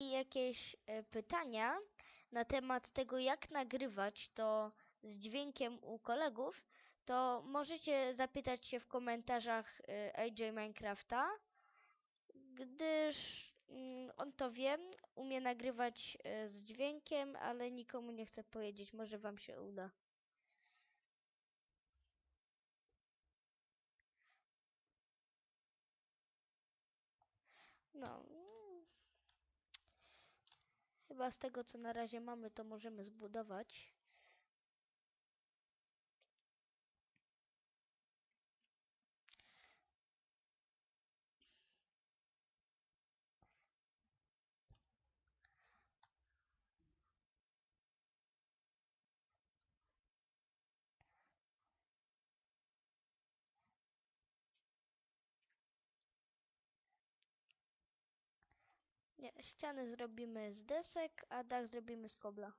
jakieś e, pytania na temat tego, jak nagrywać to z dźwiękiem u kolegów, to możecie zapytać się w komentarzach e, AJ Minecrafta, gdyż mm, on to wie, umie nagrywać e, z dźwiękiem, ale nikomu nie chce powiedzieć, może wam się uda. No. Chyba z tego co na razie mamy, to możemy zbudować. Nie, ściany zrobimy z desek, a dach zrobimy z kobla.